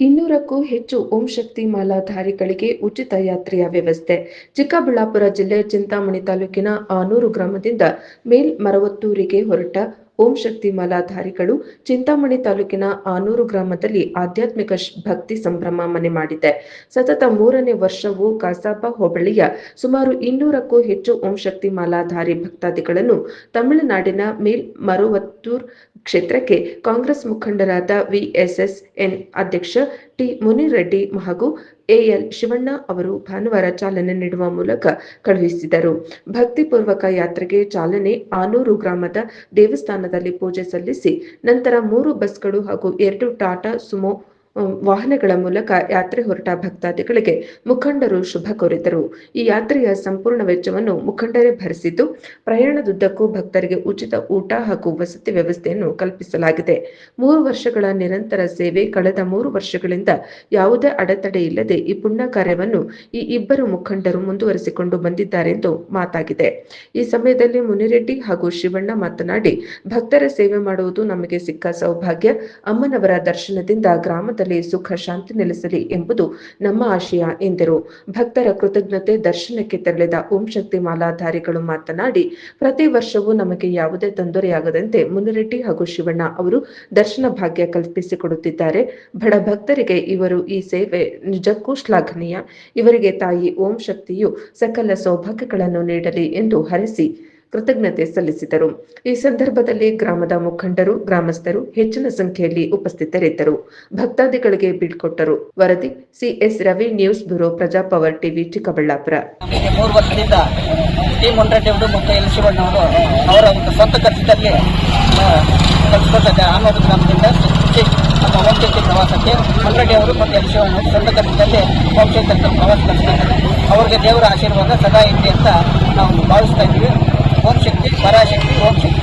ಇನ್ನೂರಕ್ಕೂ ಹೆಚ್ಚು ಓಂ ಶಕ್ತಿ ಮಾಲಾಧಾರಿಗಳಿಗೆ ಉಚಿತ ಯಾತ್ರೆಯ ವ್ಯವಸ್ಥೆ. ಚಿಕ್ಕಬಳ್ಳಾಪುರ ಜಿಲ್ಲೆ ಚಿಂತಾಮಣಿ ತಾಲೂಕಿನ ಆನೂರು ಗ್ರಾಮದಿಂದ ಮೇಲ್ಮರವತ್ತೂರಿಗೆ ಹೊರಟ ಓಂ ಶಕ್ತಿ ಮಾಲಾಧಾರಿಗಳು ಚಿಂತಾಮಣಿ ತಾಲೂಕಿನ ಆನೂರು ಗ್ರಾಮದಲ್ಲಿ ಆಧ್ಯಾತ್ಮಿಕ ಭಕ್ತಿ ಸಂಭ್ರಮ ಮನೆ ಮಾಡಿದೆ. ಸತತ ಮೂರನೇ ವರ್ಷವು ಕಸಾಪ ಹೋಬಳಿಯ ಸುಮಾರು ಇನ್ನೂರಕ್ಕೂ ಹೆಚ್ಚು ಓಂ ಶಕ್ತಿ ಮಾಲಾಧಾರಿ ಭಕ್ತಾದಿಗಳನ್ನು ತಮಿಳುನಾಡಿನ ಮೇಲ್ ಮರುವತ್ತೂರ್ ಕ್ಷೇತ್ರಕ್ಕೆ ಕಾಂಗ್ರೆಸ್ ಮುಖಂಡರಾದ ವಿಎಸ್ಎಸ್ಎನ್ ಅಧ್ಯಕ್ಷ ಟಿ ಮುನಿರೆಡ್ಡಿ ಹಾಗೂ ಎಎಲ್ ಶಿವಣ್ಣ ಅವರು ಭಾನುವಾರ ಚಾಲನೆ ನೀಡುವ ಮೂಲಕ ಕಳುಹಿಸಿದರು. ಭಕ್ತಿಪೂರ್ವಕ ಯಾತ್ರೆಗೆ ಚಾಲನೆ ಆನೂರು ಗ್ರಾಮದ ದೇವಸ್ಥಾನದಲ್ಲಿ ಪೂಜೆ ಸಲ್ಲಿಸಿ, ನಂತರ ಮೂರು ಬಸ್ಗಳು ಹಾಗೂ ಎರಡು ಟಾಟಾ ಸುಮೋ ವಾಹನಗಳ ಮೂಲಕ ಯಾತ್ರೆ ಹೊರಟ ಭಕ್ತಾದಿಗಳಿಗೆ ಮುಖಂಡರು ಶುಭ ಕೋರಿದರು. ಈ ಯಾತ್ರೆಯ ಸಂಪೂರ್ಣ ವೆಚ್ಚವನ್ನು ಮುಖಂಡರೇ ಭರಿಸಿದ್ದು, ಪ್ರಯಾಣದುದ್ದಕ್ಕೂ ಭಕ್ತರಿಗೆ ಉಚಿತ ಊಟ ಹಾಗೂ ವಸತಿ ವ್ಯವಸ್ಥೆಯನ್ನು ಕಲ್ಪಿಸಲಾಗಿದೆ. ಮೂರು ವರ್ಷಗಳ ನಿರಂತರ ಸೇವೆ ಕಳೆದ ಮೂರು ವರ್ಷಗಳಿಂದ ಯಾವುದೇ ಅಡೆತಡೆ ಇಲ್ಲದೆ ಈ ಪುಣ್ಯ ಕಾರ್ಯವನ್ನು ಈ ಇಬ್ಬರು ಮುಖಂಡರು ಮುಂದುವರಿಸಿಕೊಂಡು ಬಂದಿದ್ದಾರೆಂದು ಮಾತಾಗಿದೆ. ಈ ಸಮಯದಲ್ಲಿ ಮುನಿರೆಡ್ಡಿ ಹಾಗೂ ಶಿವಣ್ಣ ಮಾತನಾಡಿ, ಭಕ್ತರ ಸೇವೆ ಮಾಡುವುದು ನಮಗೆ ಸಿಕ್ಕ ಸೌಭಾಗ್ಯ. ಅಮ್ಮನವರ ದರ್ಶನದಿಂದ ಗ್ರಾಮದಲ್ಲಿ ಸುಖ, ಶಾಂತಿ ನೆಲೆಸಲಿ ಎಂಬುದು ನಮ್ಮ ಆಶಯ ಎಂದರು. ಭಕ್ತರ ಕೃತಜ್ಞತೆ ದರ್ಶನಕ್ಕೆ ತೆರಳಿದ ಓಂ ಶಕ್ತಿ ಮಾಲಾಧಾರಿಗಳು ಮಾತನಾಡಿ, ಪ್ರತಿ ವರ್ಷವೂ ನಮಗೆ ಯಾವುದೇ ತೊಂದರೆಯಾಗದಂತೆ ಮುನಿರೆಡ್ಡಿ ಹಾಗೂ ಶಿವಣ್ಣ ಅವರು ದರ್ಶನ ಭಾಗ್ಯ ಕಲ್ಪಿಸಿಕೊಡುತ್ತಿದ್ದಾರೆ. ಬಡ ಭಕ್ತರಿಗೆ ಇವರು ಈ ಸೇವೆ ನಿಜಕ್ಕೂ ಶ್ಲಾಘನೀಯ. ಇವರಿಗೆ ತಾಯಿ ಓಂ ಶಕ್ತಿಯು ಸಕಲ ಸೌಭಾಗ್ಯಗಳನ್ನು ನೀಡಲಿ ಎಂದು ಹರಿಸಿ ಕೃತಜ್ಞತೆ ಸಲ್ಲಿಸಿದರು. ಈ ಸಂದರ್ಭದಲ್ಲಿ ಗ್ರಾಮದ ಮುಖಂಡರು, ಗ್ರಾಮಸ್ಥರು ಹೆಚ್ಚಿನ ಸಂಖ್ಯೆಯಲ್ಲಿ ಉಪಸ್ಥಿತರಿದ್ದರು. ಭಕ್ತಾದಿಗಳಿಗೆ ಬೀಳ್ಕೊಟ್ಟರು ವರದಿ CS Ravi news bureau Praja Power TV Chikkaballapur. ಮೂರು ವರ್ಷದಿಂದ ಟಿ ಮುನ್ರೆಡ್ಡಿ ಅವರು ಮತ್ತು ಎಲ್ ಅವರು ಒಂದು ಸ್ವಂತ ಖರ್ಚಿನಲ್ಲಿ ಕಲಿಸ್ಕೊಟ್ಟಿದ್ದೆ ಆನೂರು ಗ್ರಾಮದಿಂದ ನಮ್ಮ ಪ್ರವಾಸಕ್ಕೆ ಮುಂಡ್ರೆಡ್ಡಿ ಅವರು ಮತ್ತು ಎಲ್ ಶಿವಣ್ಣ ಅವರು ಸ್ವಂತ ಖರ್ಚಿನಲ್ಲಿ ಹೋಮಶಕ್ತಿ ಪ್ರವಾಸ ಅವರಿಗೆ ದೇವರ ಆಶೀರ್ವಾದ ಸದಾ ಇರಲಿ ಅಂತ ನಾವು ಭಾವಿಸ್ತಾ ಇದ್ದೀವಿ. ಓಂ ಶಕ್ತಿ ಪರಾಶಕ್ತಿ ಓಂ ಶಕ್ತಿ